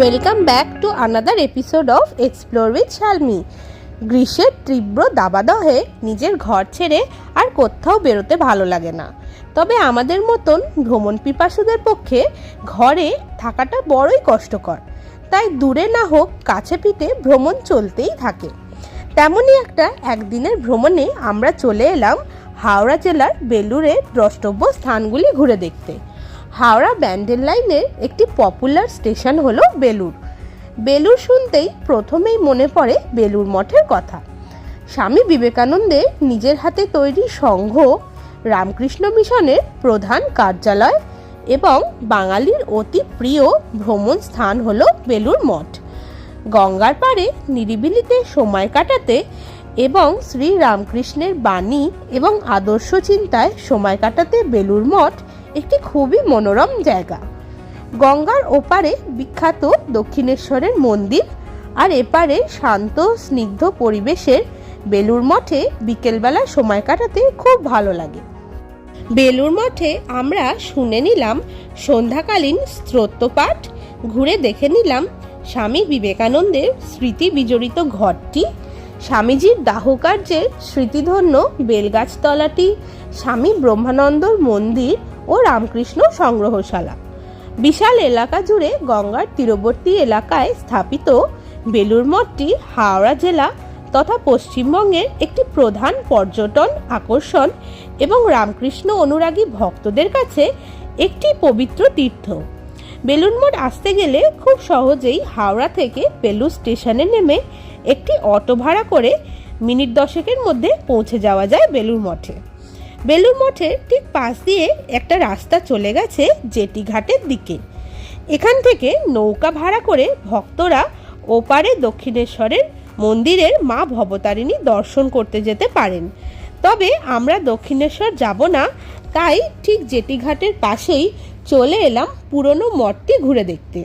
Welcome back to another episode of explore with Shalmi গ্রীষ্মের তীব্র দাবাদহে নিজের ঘর ছেড়ে আর কোথাও বেরোতে ভালো লাগে না। তবে আমাদের মতন ভ্রমণ পিপাসুদের পক্ষে ঘরে থাকাটা বড়ই কষ্টকর। তাই দূরে না হোক কাছে পিঠে ভ্রমণ চলতেই থাকে। তেমনই একটা একদিনের ভ্রমণে আমরা চলে এলাম হাওড়া জেলার বেলুরে দ্রষ্টব্য স্থানগুলি ঘুরে দেখতে। হাওড়া ব্যান্ডেল লাইনের একটি পপুলার স্টেশন হলো বেলুর বেলুর শুনতেই প্রথমেই মনে পড়ে বেলুর মঠের কথা। স্বামী বিবেকানন্দের নিজের হাতে তৈরি সংঘ রামকৃষ্ণ মিশনের প্রধান কার্যালয় এবং বাঙালির অতি প্রিয় ভ্রমণ স্থান হলো বেলুর মঠ। গঙ্গার পাড়ে নিরিবিলিতে সময় কাটাতে এবং শ্রী রামকৃষ্ণের বাণী এবং আদর্শ চিন্তায় সময় কাটাতে বেলুর মঠ একটি খুবই মনোরম জায়গা। গঙ্গার ওপারে বিখ্যাত দক্ষিণেশ্বরের মন্দির আর এপারে শান্ত, স্নিগ্ধ পরিবেশের বেলুর মঠে বিকেলবেলা সময় কাটাতে খুব ভালো লাগে। বেলুর মঠে আমরা শুনে নিলাম সন্ধ্যাকালীন স্তোত্রপাঠ ঘুরে দেখে নিলাম স্বামী বিবেকানন্দের স্মৃতি বিজড়িত ঘরটি স্বামীজির দাহকার্যের স্মৃতিধন্য বেলগাছতলাটি, স্বামী ব্রহ্মানন্দর মন্দির ও রামকৃষ্ণ সংগ্রহশালা। বিশাল এলাকা জুড়ে গঙ্গার তীরবর্তী এলাকায় স্থাপিত বেলুর মঠটি হাওড়া জেলা তথা পশ্চিমবঙ্গের একটি প্রধান পর্যটন আকর্ষণ এবং রামকৃষ্ণ অনুরাগী ভক্তদের কাছে একটি পবিত্র তীর্থ। বেলুর মঠ আসতে গেলে খুব সহজেই হাওড়া থেকে বেলুর স্টেশনে নেমে একটি অটো ভাড়া করে মিনিট দশেকের মধ্যে পৌঁছে যাওয়া যায় বেলুর মঠে। বেলুর মঠের ঠিক পাশ দিয়ে একটা রাস্তা চলে গেছে জেটি ঘাটের দিকে। এখান থেকে নৌকা ভাড়া করে ভক্তরা ওপারে দক্ষিণেশ্বরের মন্দিরের মা ভবতারিণী দর্শন করতে যেতে পারেন। তবে আমরা দক্ষিণেশ্বর যাব না, তাই ঠিক জেটি ঘাটের পাশেই চলে এলাম পুরনো মঠটি ঘুরে দেখতে।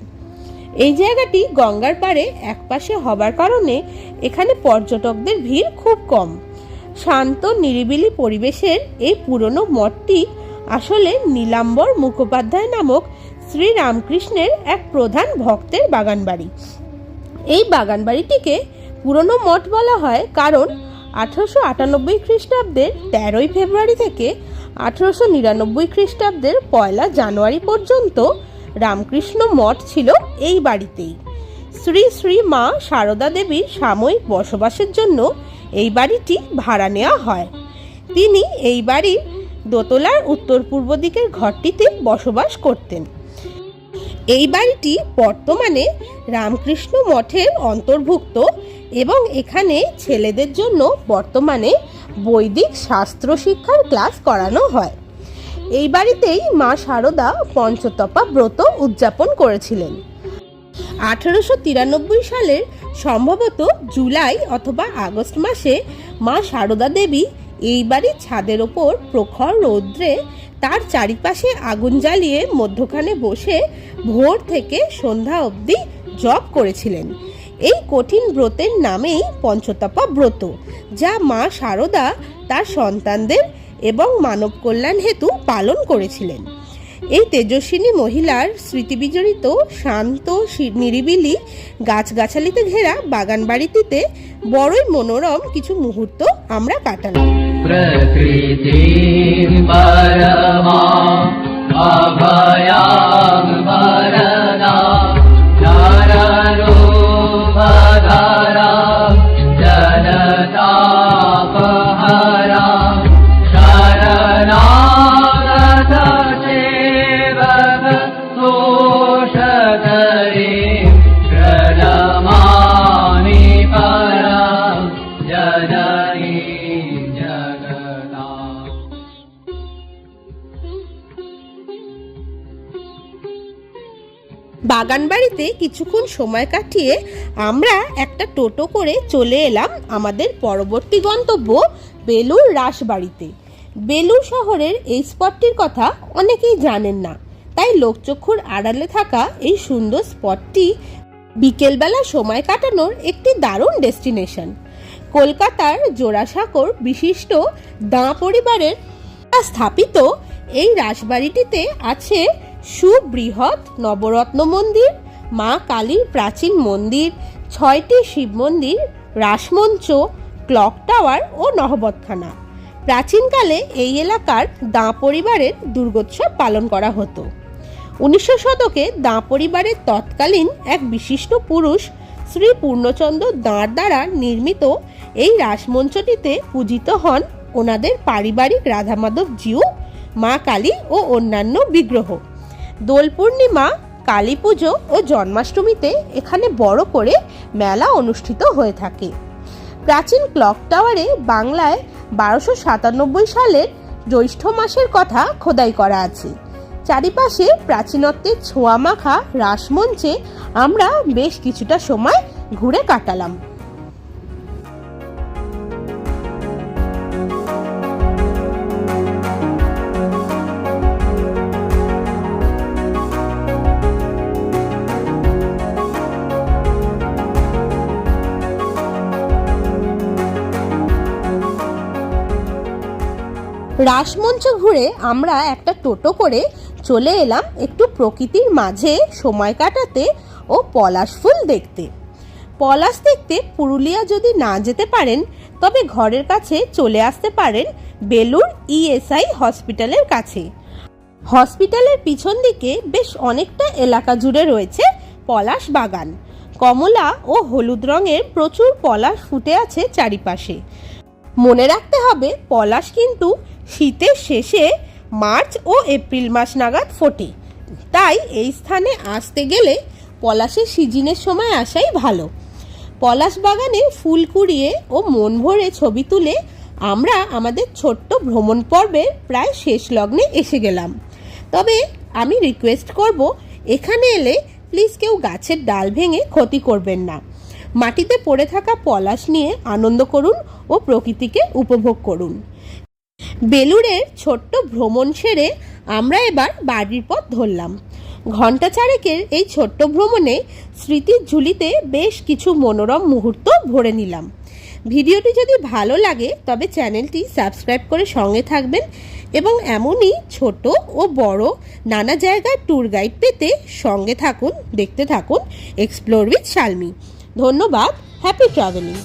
এই জায়গাটি গঙ্গার পাড়ে একপাশে হবার কারণে এখানে পর্যটকদের ভিড় খুব কম। শান্ত, নিরিবিলি পরিবেশের এই পুরনো মঠটি আসলে নীলাম্বর মুখোপাধ্যায় নামক শ্রী রামকৃষ্ণের এক প্রধান ভক্তের বাগানবাড়ি। এই বাগানবাড়িটিকে পুরনো মঠ বলা হয় কারণ আঠারোশো আটানব্বই খ্রিস্টাব্দের তেরোই ফেব্রুয়ারি থেকে আঠারোশো নিরানব্বই খ্রিস্টাব্দের পয়লা জানুয়ারি পর্যন্ত রামকৃষ্ণ মঠ ছিল এই বাড়িতেই। শ্রী শ্রী মা সারদা দেবীর সাময়িক বসবাসের জন্য এই বাড়িটি ভাড়া নেওয়া হয়। তিনি এই বাড়ির দোতলার উত্তর পূর্ব দিকের ঘরটিতে বসবাস করতেন। এই বাড়িটি বর্তমানে রামকৃষ্ণ মঠের অন্তর্ভুক্ত এবং এখানে ছেলেদের জন্য বর্তমানে বৈদিক শাস্ত্র শিক্ষার ক্লাস করানো হয়। এই বাড়িতেই মা শারদা পঞ্চতপা ব্রত উদযাপন করেছিলেন। আঠারোশো তিরানব্বই সালের সম্ভবত জুলাই অথবা আগস্ট মাসে মা শারদা দেবী এই বাড়ির ছাদের ওপর প্রখর রৌদ্রে তার চারিপাশে আগুন জ্বালিয়ে মধ্যখানে বসে ভোর থেকে সন্ধ্যা অবধি জপ করেছিলেন। এই কঠিন ব্রতের নামেই পঞ্চতপা ব্রত, যা মা শারদা তার সন্তানদের এবং মানব কল্যাণ হেতু পালন করেছিলেন। এই তেজস্বিনী মহিলার স্মৃতিবিজড়িত শান্ত নিরিবিলি গাছগাছালিতে ঘেরা বাগান বাড়িটিতে বড়ই মনোরম কিছু মুহূর্ত আমরা কাটালাম। প্রকৃতির বাগান বাড়িতে কিছুক্ষণ সময় কাটিয়ে আমরা একটা টোটো করে চলে এলাম আমাদের পরবর্তী গন্তব্য বেলুর রাসবাড়িতে। বেলুর শহরের এই স্পটটির কথা অনেকেই জানেন না, তাই লোকচক্ষুর আড়ালে থাকা এই সুন্দর স্পটটি বিকেলবেলা সময় কাটানোর একটি দারুণ ডেস্টিনেশন। কলকাতার জোড়াসাঁকোর বিশিষ্ট দাঁ পরিবারের স্থাপিত এই রাসবাড়িটিতে আছে সুবৃহৎ নবরত্ন মন্দির, মা কালীর প্রাচীন মন্দির, ছয়টি শিব মন্দির, রাসমঞ্চ, ক্লক টাওয়ার ও নহবতখানা। প্রাচীনকালে এই এলাকার দাঁ পরিবারের দুর্গোৎসব পালন করা হতো। উনিশশো শতকে দাঁ পরিবারের তৎকালীন এক বিশিষ্ট পুরুষ শ্রী পূর্ণচন্দ্র দাঁড় দ্বারা নির্মিত এই রাসমঞ্চটিতে পূজিত হন ওনাদের পারিবারিক রাধামাধব জিউ মা কালী ও অন্যান্য বিগ্রহ। দোল পূর্ণিমা, কালী পুজো ও জন্মাষ্টমীতে এখানে বড় করে মেলা অনুষ্ঠিত হয়ে থাকে। প্রাচীন ক্লক টাওয়ারে বাংলায় বারোশো সাতানব্বই সালের জ্যৈষ্ঠ মাসের কথা খোদাই করা আছে। চারিপাশে প্রাচীনত্বের ছোঁয়া মাখা রাসমঞ্চে আমরা বেশ কিছুটা সময় ঘুরে কাটালাম। রাসমঞ্চ ঘুরে আমরা একটা টোটো করে চলে এলাম একটু প্রকৃতির মাঝে সময় কাটাতে ও পলাশ ফুল দেখতে। পলাশ দেখতে পুরুলিয়া যদি না যেতে পারেন, তবে ঘরের কাছে চলে আসতে পারেন বেলুর ইএসআই হসপিটালের কাছে। হসপিটালের পিছন দিকে বেশ অনেকটা এলাকা জুড়ে রয়েছে পলাশ বাগান। কমলা ও হলুদ রঙের প্রচুর পলাশ ফুটে আছে চারিপাশে। মনে রাখতে হবে, পলাশ কিন্তু শীতের শেষে মার্চ ও এপ্রিল মাস নাগাদ ফোটে। তাই এই স্থানে আসতে গেলে পলাশের সিজনের সময় আসাই ভালো। পলাশ বাগানে ফুল কুড়িয়ে ও মন ভরে ছবি তুলে আমরা আমাদের ছোট্ট ভ্রমণ পর্বের প্রায় শেষ লগ্নে এসে গেলাম। তবে আমি রিকোয়েস্ট করব, এখানে এলে প্লিজ কেউ গাছের ডাল ভেঙে ক্ষতি করবেন না। মাটিতে পড়ে থাকা পলাশ নিয়ে আনন্দ করুন ও প্রকৃতিকে উপভোগ করুন। বেলুড়ের ছোট্ট ভ্রমণ সেরে আমরা এবার বাড়ির পথ ধরলাম। ঘণ্টা চারেকের এই ছোট্ট ভ্রমণে স্মৃতির ঝুলিতে বেশ কিছু মনোরম মুহূর্ত ভরে নিলাম। ভিডিওটি যদি ভালো লাগে, তবে চ্যানেলটি সাবস্ক্রাইব করে সঙ্গে থাকবেন এবং এমনই ছোট ও বড় নানা জায়গায় ট্যুর গাইড পেতে সঙ্গে থাকুন, দেখতে থাকুন, এক্সপ্লোর উইথ শালমি। ধন্যবাদ, হ্যাপি ট্রাভেলিং।